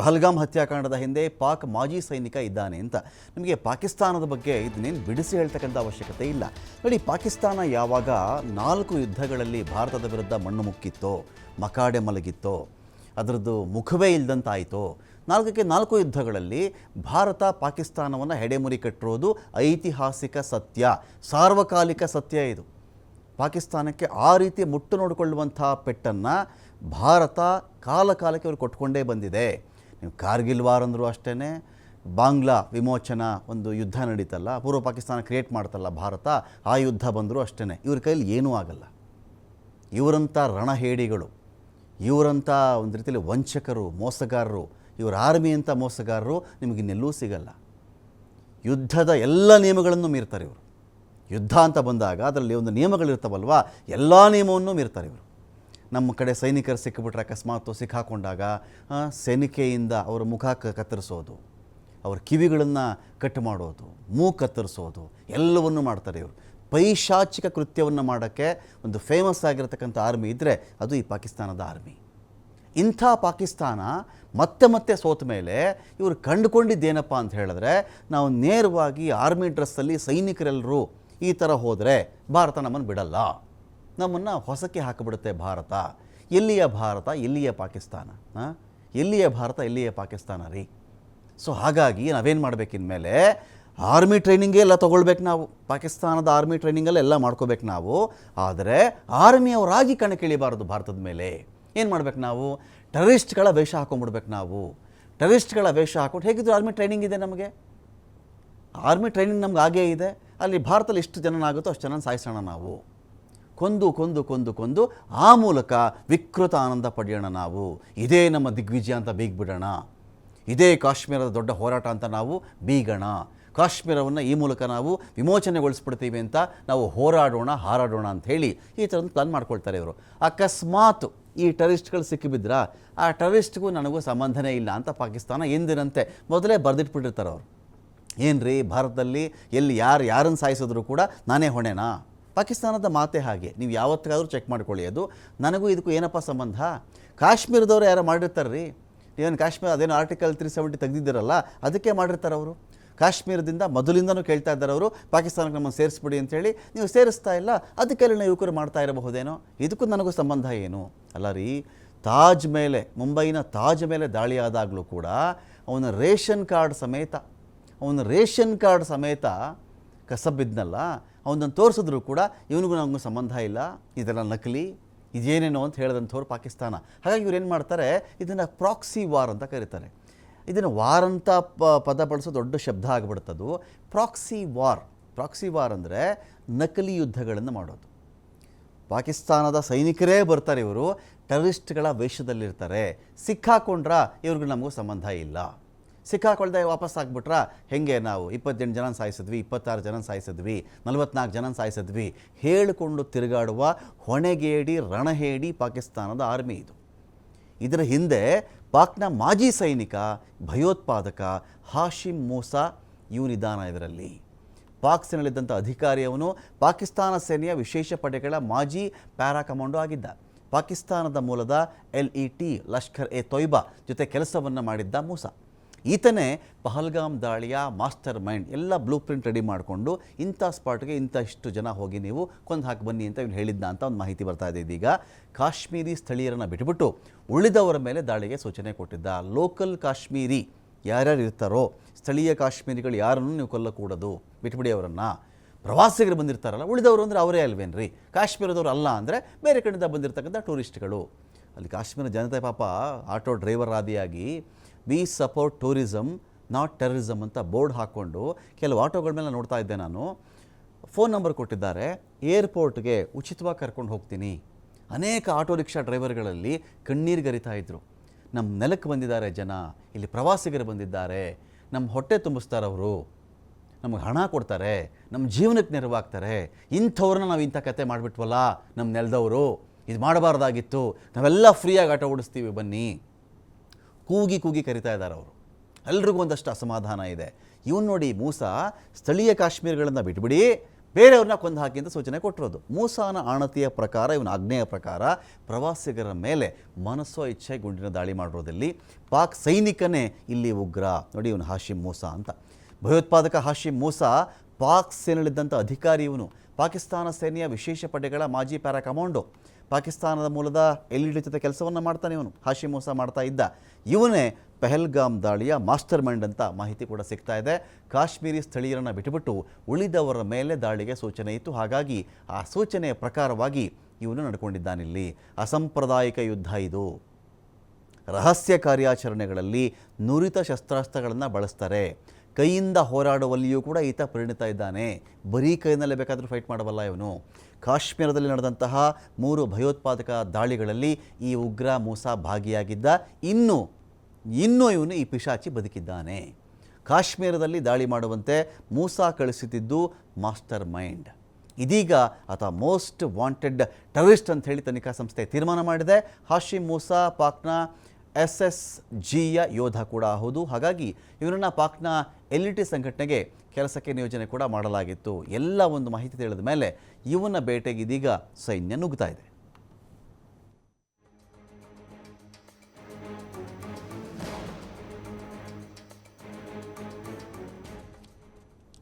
ಪಹಲ್ಗಾಮ್ ಹತ್ಯಾಕಾಂಡದ ಹಿಂದೆ ಪಾಕ್ ಮಾಜಿ ಸೈನಿಕ ಇದ್ದಾನೆ ಅಂತ. ನಿಮಗೆ ಪಾಕಿಸ್ತಾನದ ಬಗ್ಗೆ ಇದನ್ನೇನು ಬಿಡಿಸಿ ಹೇಳ್ತಕ್ಕಂಥ ಅವಶ್ಯಕತೆ ಇಲ್ಲ. ನೋಡಿ, ಪಾಕಿಸ್ತಾನ ಯಾವಾಗ ನಾಲ್ಕು ಯುದ್ಧಗಳಲ್ಲಿ ಭಾರತದ ವಿರುದ್ಧ ಮಣ್ಣು ಮುಕ್ಕಿತ್ತೋ, ಮಕಾಡೆ ಮಲಗಿತ್ತೋ, ಅದರದ್ದು ಮುಖವೇ ಇಲ್ದಂತಾಯಿತು, ನಾಲ್ಕಕ್ಕೆ ನಾಲ್ಕು ಯುದ್ಧಗಳಲ್ಲಿ ಭಾರತ ಪಾಕಿಸ್ತಾನವನ್ನು ಹೆಡೆಮುರಿ ಕಟ್ಟಿರೋದು ಐತಿಹಾಸಿಕ ಸತ್ಯ, ಸಾರ್ವಕಾಲಿಕ ಸತ್ಯ ಇದು. ಪಾಕಿಸ್ತಾನಕ್ಕೆ ಆ ರೀತಿ ಮುಟ್ಟು ನೋಡಿಕೊಳ್ಳುವಂಥ ಪೆಟ್ಟನ್ನು ಭಾರತ ಕಾಲಕಾಲಕ್ಕೆ ಅವರು ಕೊಟ್ಕೊಂಡೇ ಬಂದಿದೆ. ನೀವು ಕಾರ್ಗಿಲ್ ವಾರ್ ಅಂದರೂ ಅಷ್ಟೇ ಬಾಂಗ್ಲಾ ವಿಮೋಚನಾ ಒಂದು ಯುದ್ಧ ನಡೀತಲ್ಲ, ಪೂರ್ವ ಪಾಕಿಸ್ತಾನ ಕ್ರಿಯೇಟ್ ಮಾಡ್ತಲ್ಲ ಭಾರತ, ಆ ಯುದ್ಧ ಬಂದರೂ ಅಷ್ಟೇ ಇವ್ರ ಕೈಲಿ ಏನೂ ಆಗಲ್ಲ. ಇವರಂಥ ರಣಹೇಡಿಗಳು, ಇವರಂಥ ಒಂದು ರೀತಿಯಲ್ಲಿ ವಂಚಕರು, ಮೋಸಗಾರರು, ಇವರ ಆರ್ಮಿ ಅಂತ ಮೋಸಗಾರರು ನಿಮಗೆ ಇನ್ನೆಲ್ಲೂ ಸಿಗಲ್ಲ. ಯುದ್ಧದ ಎಲ್ಲ ನಿಯಮಗಳನ್ನು ಮೀರ್ತಾರೆ ಇವರು. ಯುದ್ಧ ಅಂತ ಬಂದಾಗ ಅದರಲ್ಲಿ ಒಂದು ನಿಯಮಗಳಿರ್ತಾವಲ್ವ, ಎಲ್ಲ ನಿಯಮವನ್ನು ಮೀರ್ತಾರೆ ಇವರು. ನಮ್ಮ ಕಡೆ ಸೈನಿಕರು ಸಿಕ್ಕಿಬಿಟ್ರೆ ಅಕಸ್ಮಾತ್ ಸಿಕ್ಕಾಕೊಂಡಾಗ ಸೈನಿಕೆಯಿಂದ ಅವರ ಮುಖ ಕತ್ತರಿಸೋದು, ಅವ್ರ ಕಿವಿಗಳನ್ನು ಕಟ್ ಮಾಡೋದು, ಮೂ ಕತ್ತರಿಸೋದು, ಎಲ್ಲವನ್ನೂ ಮಾಡ್ತಾರೆ ಇವರು. ಪೈಶಾಚಿಕ ಕೃತ್ಯವನ್ನು ಮಾಡೋಕ್ಕೆ ಒಂದು ಫೇಮಸ್ ಆಗಿರತಕ್ಕಂಥ ಆರ್ಮಿ ಇದ್ದರೆ ಅದು ಈ ಪಾಕಿಸ್ತಾನದ ಆರ್ಮಿ ಇಂಥ ಪಾಕಿಸ್ತಾನ ಮತ್ತೆ ಮತ್ತೆ ಸೋತ ಮೇಲೆ ಇವರು ಕಂಡುಕೊಂಡಿದ್ದೇನಪ್ಪ ಅಂತ ಹೇಳಿದ್ರೆ, ನಾವು ನೇರವಾಗಿ ಆರ್ಮಿ ಡ್ರೆಸ್ಸಲ್ಲಿ ಸೈನಿಕರೆಲ್ಲರೂ ಈ ಥರ ಹೋದರೆ ಭಾರತ ನಮ್ಮನ್ನು ಬಿಡಲ್ಲ. ನಮ್ಮನ್ನು ಹೊಸಕ್ಕೆ ಹಾಕಿಬಿಡುತ್ತೆ ಭಾರತ. ಎಲ್ಲಿಯ ಭಾರತ? ಎಲ್ಲಿಯ ಪಾಕಿಸ್ತಾನ? ಎಲ್ಲಿಯ ಭಾರತ? ಎಲ್ಲಿಯ ಪಾಕಿಸ್ತಾನ ರೀ? ಸೊ ಹಾಗಾಗಿ ನಾವೇನು ಮಾಡಬೇಕು ಇನ್ಮೇಲೆ? ಆರ್ಮಿ ಟ್ರೈನಿಂಗೇ ಎಲ್ಲ ತೊಗೊಳ್ಬೇಕು ನಾವು. ಪಾಕಿಸ್ತಾನದ ಆರ್ಮಿ ಟ್ರೈನಿಂಗಲ್ಲಿ ಎಲ್ಲ ಮಾಡ್ಕೋಬೇಕು ನಾವು. ಆದರೆ ಆರ್ಮಿಯವರಾಗಿ ಕಣಕ್ಕಿಳಿಬಾರ್ದು ಭಾರತದ ಮೇಲೆ. ಏನು ಮಾಡ್ಬೇಕು ನಾವು? ಟೆರರಿಸ್ಟ್ಗಳ ವೇಷ ಹಾಕೊಂಡ್ಬಿಡ್ಬೇಕು ನಾವು. ಟೆರರಿಸ್ಟ್ಗಳ ವೇಷ ಹಾಕೊಂಡು ಹೇಗಿದ್ರು ಆರ್ಮಿ ಟ್ರೈನಿಂಗ್ ಇದೆ ನಮಗೆ? ಆರ್ಮಿ ಟ್ರೈನಿಂಗ್ ನಮ್ಗೆ ಆಗೇ ಇದೆ. ಅಲ್ಲಿ ಭಾರತದಲ್ಲಿ ಎಷ್ಟು ಜನನಾಗುತ್ತೋ ಅಷ್ಟು ಜನ ಸಾಯಿಸೋಣ ನಾವು. ಕೊಂದು ಕೊಂದು ಕೊಂದು ಕೊಂದು ಆ ಮೂಲಕ ವಿಕೃತ ಆನಂದ ಪಡೆಯೋಣ ನಾವು. ಇದೇ ನಮ್ಮ ದಿಗ್ವಿಜಯ ಅಂತ ಬೀಗ್ಬಿಡೋಣ. ಇದೇ ಕಾಶ್ಮೀರದ ದೊಡ್ಡ ಹೋರಾಟ ಅಂತ ನಾವು ಬೀಗೋಣ. ಕಾಶ್ಮೀರವನ್ನು ಈ ಮೂಲಕ ನಾವು ವಿಮೋಚನೆಗೊಳಿಸ್ಬಿಡ್ತೀವಿ ಅಂತ ನಾವು ಹೋರಾಡೋಣ, ಹಾರಾಡೋಣ ಅಂತ ಹೇಳಿ ಈ ಥರ ಒಂದು ಪ್ಲಾನ್ ಮಾಡ್ಕೊಳ್ತಾರೆ ಇವರು. ಅಕಸ್ಮಾತ್ ಈ ಟೆರರಿಸ್ಟ್ಗಳು ಸಿಕ್ಕಿಬಿದ್ರ? ಆ ಟೆರರಿಸ್ಟ್ಗೂ ನನಗೂ ಸಂಬಂಧನೇ ಇಲ್ಲ ಅಂತ ಪಾಕಿಸ್ತಾನ ಎಂದಿನಂತೆ ಮೊದಲೇ ಬರೆದಿಟ್ಬಿಟ್ಟಿರ್ತಾರೆ ಅವರು. ಏನ್ರಿ, ಭಾರತದಲ್ಲಿ ಎಲ್ಲಿ ಯಾರು ಯಾರನ್ನು ಸಾಯಿಸಿದ್ರು ಕೂಡ ನಾನೇ ಹೊಣೆನಾ? ಪಾಕಿಸ್ತಾನದ ಮಾತೆ ಹಾಗೆ. ನೀವು ಯಾವತ್ತಾದರೂ ಚೆಕ್ ಮಾಡ್ಕೊಳ್ಳಿ ಅದು. ನನಗೂ ಇದಕ್ಕೂ ಏನಪ್ಪ ಸಂಬಂಧ? ಕಾಶ್ಮೀರದವ್ರು ಯಾರೋ ಮಾಡಿರ್ತಾರೆ ರೀ ಏನು ಕಾಶ್ಮೀರ ಅದೇನು ಆರ್ಟಿಕಲ್ ತ್ರೀ ಸೆವೆಂಟಿ ತೆಗೆದಿದ್ದೀರಲ್ಲ, ಅದಕ್ಕೆ ಮಾಡಿರ್ತಾರೆ ಅವರು. ಕಾಶ್ಮೀರದಿಂದ ಮೊದಲಿಂದನೂ ಕೇಳ್ತಾ ಇದ್ದಾರೆ ಅವರು. ಪಾಕಿಸ್ತಾನಕ್ಕೆ ನಮ್ಮನ್ನು ಸೇರಿಸ್ಬಿಡಿ ಅಂತೇಳಿ. ನೀವು ಸೇರಿಸ್ತಾ ಇಲ್ಲ, ಅದಕ್ಕೆಲ್ಲ ಯುವಕರು ಮಾಡ್ತಾ ಇರಬಹುದೇನೋ? ಇದಕ್ಕೂ ನನಗೂ ಸಂಬಂಧ ಏನು? ಅಲ್ಲ ರೀ, ತಾಜ್ ಮೇಲೆ, ಮುಂಬೈನ ತಾಜ್ ಮೇಲೆ ದಾಳಿ ಆದಾಗಲೂ ಕೂಡ, ಅವನ ರೇಷನ್ ಕಾರ್ಡ್ ಸಮೇತ, ಅವನ ರೇಷನ್ ಕಾರ್ಡ್ ಸಮೇತ ಕಸಬಿದ್ನಲ್ಲ, ಅವನನ್ನು ತೋರಿಸಿದ್ರು ಕೂಡ ಇವನಿಗೂ ನಮಗೂ ಸಂಬಂಧ ಇಲ್ಲ, ಇದೆಲ್ಲ ನಕಲಿ, ಇದೇನೇನೋ ಅಂತ ಹೇಳಿದಂಥವ್ರು ಪಾಕಿಸ್ತಾನ. ಹಾಗಾಗಿ ಇವ್ರು ಏನು ಮಾಡ್ತಾರೆ, ಇದನ್ನು ಪ್ರಾಕ್ಸಿ ವಾರ್ ಅಂತ ಕರೀತಾರೆ. ಇದನ್ನು ವಾರ್ ಅಂತ ಪ, ಪದ ಬಳಸೋ ದೊಡ್ಡ ಶಬ್ದ ಆಗಿಬಿಡ್ತದು. ಪ್ರಾಕ್ಸಿ ವಾರ್ ಪ್ರಾಕ್ಸಿ ವಾರ್ ಅಂದರೆ ನಕಲಿ ಯುದ್ಧಗಳನ್ನು ಮಾಡೋದು. ಪಾಕಿಸ್ತಾನದ ಸೈನಿಕರೇ ಬರ್ತಾರೆ ಇವರು, ಟೆರರಿಸ್ಟ್ಗಳ ವೇಷದಲ್ಲಿರ್ತಾರೆ. ಸಿಕ್ಕಾಕೊಂಡ್ರ ಇವ್ರಿಗೂ ನಮಗೂ ಸಂಬಂಧ ಇಲ್ಲ. ಸಿಕ್ಕಾಕೊಳ್ದೆ ವಾಪಸ್ ಆಗ್ಬಿಟ್ರ? ಹೆಂಗೆ ನಾವು? ಇಪ್ಪತ್ತೆಂಟು ಜನ ಸಾಯಿಸಿದ್ವಿ, ಇಪ್ಪತ್ತಾರು ಜನ ಸಾಯಿಸಿದ್ವಿ, ನಲವತ್ನಾಲ್ಕು ಜನ ಸಾಯಿಸಿದ್ವಿ. ಹೇಳಿಕೊಂಡು ತಿರುಗಾಡುವ ಹೊಣೆಗೇಡಿ, ರಣಹೇಡಿ ಪಾಕಿಸ್ತಾನದ ಆರ್ಮಿ ಇದು. ಇದರ ಹಿಂದೆ ಪಾಕ್ನ ಮಾಜಿ ಸೈನಿಕ, ಭಯೋತ್ಪಾದಕ ಹಾಶಿಮ್ ಮೂಸಾ ಇವನಿದಾನ ಇದರಲ್ಲಿ. ಪಾಕ್ ಸೇನೆಯಲ್ಲಿದ್ದಂಥ ಅಧಿಕಾರಿಯವನು ಪಾಕಿಸ್ತಾನ ಸೇನೆಯ ವಿಶೇಷ ಪಡೆಗಳ ಮಾಜಿ ಪ್ಯಾರಾ ಕಮಾಂಡೋ ಆಗಿದ್ದ. ಪಾಕಿಸ್ತಾನದ ಮೂಲದ L E T Lashkar e Taiba ಜೊತೆ ಕೆಲಸವನ್ನು ಮಾಡಿದ್ದ ಮೂಸಾ. ಈತನೇ ಪಹಲ್ಗಾಮ್ ದಾಳಿಯ ಮಾಸ್ಟರ್ ಮೈಂಡ್ ಎಲ್ಲ ಬ್ಲೂ ಪ್ರಿಂಟ್ ರೆಡಿ ಮಾಡಿಕೊಂಡು ಇಂಥ ಸ್ಪಾಟ್ಗೆ ಇಂಥ ಇಷ್ಟು ಜನ ಹೋಗಿ ನೀವು ಕೊಂದು ಹಾಕಿ ಬನ್ನಿ ಅಂತ ಇವ್ನು ಹೇಳಿದ್ದ ಅಂತ ಒಂದು ಮಾಹಿತಿ ಬರ್ತಾ ಇದೆ ಇದೀಗ. ಕಾಶ್ಮೀರಿ ಸ್ಥಳೀಯರನ್ನು ಬಿಟ್ಟುಬಿಟ್ಟು ಉಳಿದವರ ಮೇಲೆ ದಾಳಿಗೆ ಸೂಚನೆ ಕೊಟ್ಟಿದ್ದ ಲೋಕಲ್ ಕಾಶ್ಮೀರಿ ಯಾರ್ಯಾರು ಇರ್ತಾರೋ, ಸ್ಥಳೀಯ ಕಾಶ್ಮೀರಿಗಳು ಯಾರನ್ನು ನೀವು ಕೊಲ್ಲಕೂಡದು, ಬಿಟ್ಬಿಡಿ ಅವರನ್ನು. ಪ್ರವಾಸಿಗರು ಬಂದಿರ್ತಾರಲ್ಲ, ಉಳಿದವರು ಅಂದರೆ ಅವರೇ ಅಲ್ವೇನ್ರಿ? ಕಾಶ್ಮೀರದವರು ಅಲ್ಲ ಅಂದರೆ ಬೇರೆ ಕಡೆಯಿಂದ ಬಂದಿರತಕ್ಕಂಥ ಟೂರಿಸ್ಟ್ಗಳು. ಅಲ್ಲಿ ಕಾಶ್ಮೀರ ಜನತೆ ಪಾಪ auto driver ಆದಿಯಾಗಿ we support tourism not terrorism ಅಂತ ಬೋರ್ಡ್ ಹಾಕ್ಕೊಂಡು ಕೆಲವು ಆಟೋಗಳ ಮೇಲೆ ನೋಡ್ತಾ ಇದ್ದೆ ನಾನು. ಫೋನ್ ನಂಬರ್ ಕೊಟ್ಟಿದ್ದಾರೆ. ಏರ್ಪೋರ್ಟ್ಗೆ ಉಚಿತವಾಗಿ ಕರ್ಕೊಂಡು ಹೋಗ್ತೀನಿ. ಅನೇಕ ಆಟೋ ರಿಕ್ಷಾ ಡ್ರೈವರ್ಗಳಲ್ಲಿ ಕಣ್ಣೀರು ಗರಿತಾ ಇದ್ದರು ನಮ್ಮ ನೆಲಕ್ಕೆ ಬಂದಿದ್ದಾರೆ ಜನ. ಇಲ್ಲಿ ಪ್ರವಾಸಿಗರು ಬಂದಿದ್ದಾರೆ. ನಮ್ಮ ಹೊಟ್ಟೆ ತುಂಬಿಸ್ತಾರೆ ಅವರು. ನಮಗೆ ಹಣ ಕೊಡ್ತಾರೆ. ನಮ್ಮ ಜೀವನಕ್ಕೆ ನೆರವಾಗ್ತಾರೆ ಇಂಥವ್ರನ್ನ ನಾವು ಇಂಥ ಕತೆ ಮಾಡಿಬಿಟ್ವಲ್ಲ ನಮ್ಮ ನೆಲದವರು. ಇದು ಮಾಡಬಾರ್ದಾಗಿತ್ತು. ನಾವೆಲ್ಲ ಫ್ರೀಯಾಗಿ ಆಟ ಓಡಿಸ್ತೀವಿ ಬನ್ನಿ. ಕೂಗಿ ಕೂಗಿ ಕರಿತಾ ಇದ್ದಾರೆ ಅವರು. ಎಲ್ರಿಗೂ ಒಂದಷ್ಟು ಅಸಮಾಧಾನ ಇದೆ. ಇವನು ನೋಡಿ ಮೂಸ ಸ್ಥಳೀಯ ಕಾಶ್ಮೀರಗಳನ್ನು ಬಿಟ್ಬಿಡಿ, ಬೇರೆಯವ್ರನ್ನ ಕೊಂದು ಹಾಕಿ ಅಂತ ಸೂಚನೆ ಕೊಟ್ಟಿರೋದು. ಮೂಸಾನ ಆಣತಿಯ ಪ್ರಕಾರ, ಇವನ ಆಜ್ಞೆಯ ಪ್ರಕಾರ ಪ್ರವಾಸಿಗರ ಮೇಲೆ ಮನಸ್ಸೋ ಇಚ್ಛೆ ಗುಂಡಿನ ದಾಳಿ ಮಾಡಿರೋದಲ್ಲಿ ಪಾಕ್ ಸೈನಿಕನೇ ಇಲ್ಲಿ ಉಗ್ರ. ನೋಡಿ ಇವನು ಹಾಶಿಮ್ ಮೂಸಾ ಅಂತ. ಭಯೋತ್ಪಾದಕ ಹಾಶಿಮ್ ಮೂಸಾ ಪಾಕ್ ಸೇನೆಯಲ್ಲಿದ್ದಂಥ ಅಧಿಕಾರಿ ಇವನು. ಪಾಕಿಸ್ತಾನ ಸೇನೆಯ ವಿಶೇಷ ಪಡೆಗಳ ಮಾಜಿ ಪ್ಯಾರಾ ಕಮಾಂಡೋ ಪಾಕಿಸ್ತಾನದ ಮೂಲದ ಎಲ್ ಇ ಡಿ ಜೊತೆ ಕೆಲಸವನ್ನು ಮಾಡ್ತಾನೆ ಇವನು. ಹಾಶಿ ಮೋಸ ಮಾಡ್ತಾ ಇದ್ದ. ಇವನೇ ಪೆಹಲ್ಗಾಮ್ ದಾಳಿಯ ಮಾಸ್ಟರ್ ಮೈಂಡ್ ಅಂತ ಮಾಹಿತಿ ಕೂಡ ಸಿಗ್ತಾ ಇದೆ. ಕಾಶ್ಮೀರಿ ಸ್ಥಳೀಯರನ್ನು ಬಿಟ್ಟುಬಿಟ್ಟು ಉಳಿದವರ ಮೇಲೆ ದಾಳಿಗೆ ಸೂಚನೆ ಇತ್ತು. ಹಾಗಾಗಿ ಆ ಸೂಚನೆಯ ಪ್ರಕಾರವಾಗಿ ಇವನು ನಡ್ಕೊಂಡಿದ್ದಾನಿಲ್ಲಿ. ಅಸಾಂಪ್ರದಾಯಿಕ ಯುದ್ಧ ಇದು. ರಹಸ್ಯ ಕಾರ್ಯಾಚರಣೆಗಳಲ್ಲಿ ನುರಿತ ಶಸ್ತ್ರಾಸ್ತ್ರಗಳನ್ನು ಬಳಸ್ತಾರೆ. ಕೈಯಿಂದ ಹೋರಾಡುವಲ್ಲಿಯೂ ಕೂಡ ಈತ ಪರಿಣಿತ ಇದ್ದಾನೆ. ಬರೀ ಕೈನಲ್ಲೇ ಬೇಕಾದರೂ ಫೈಟ್ ಮಾಡಬಲ್ಲ ಇವನು. ಕಾಶ್ಮೀರದಲ್ಲಿ ನಡೆದಂತಹ ಮೂರು ಭಯೋತ್ಪಾದಕ ದಾಳಿಗಳಲ್ಲಿ ಈ ಉಗ್ರ ಮೂಸಾ ಭಾಗಿಯಾಗಿದ್ದ. ಇನ್ನು, ಇನ್ನೂ ಇವನು ಈ ಪಿಶಾಚಿ ಬದುಕಿದ್ದಾನೆ. ಕಾಶ್ಮೀರದಲ್ಲಿ ದಾಳಿ ಮಾಡುವಂತೆ ಮೂಸಾ ಕಳಿಸುತ್ತಿದ್ದು ಮಾಸ್ಟರ್ ಮೈಂಡ್. ಇದೀಗ ಆತ ಮೋಸ್ಟ್ ವಾಂಟೆಡ್ ಟೆರರಿಸ್ಟ್ ಅಂತ ಹೇಳಿ ತನಿಖಾ ಸಂಸ್ಥೆ ತೀರ್ಮಾನ ಮಾಡಿದೆ. ಹಾಶಿಮ್ ಮೂಸಾ, ಪಾಕ್ನ ಎಸ್ ಎಸ್ ಜಿಯ ಯೋಧ ಕೂಡ ಹೌದು. ಹಾಗಾಗಿ ಇವರನ್ನು ಪಾಕ್ನ ಎಲ್ ಇ ಟಿ ಸಂಘಟನೆಗೆ ಕೆಲಸಕ್ಕೆ ನಿಯೋಜನೆ ಕೂಡ ಮಾಡಲಾಗಿತ್ತು. ಎಲ್ಲ ಒಂದು ಮಾಹಿತಿ ತಿಳಿದ ಮೇಲೆ ಇವನ ಬೇಟೆಗೆ ಇದೀಗ ಸೈನ್ಯ ನುಗ್ತಾ ಇದೆ.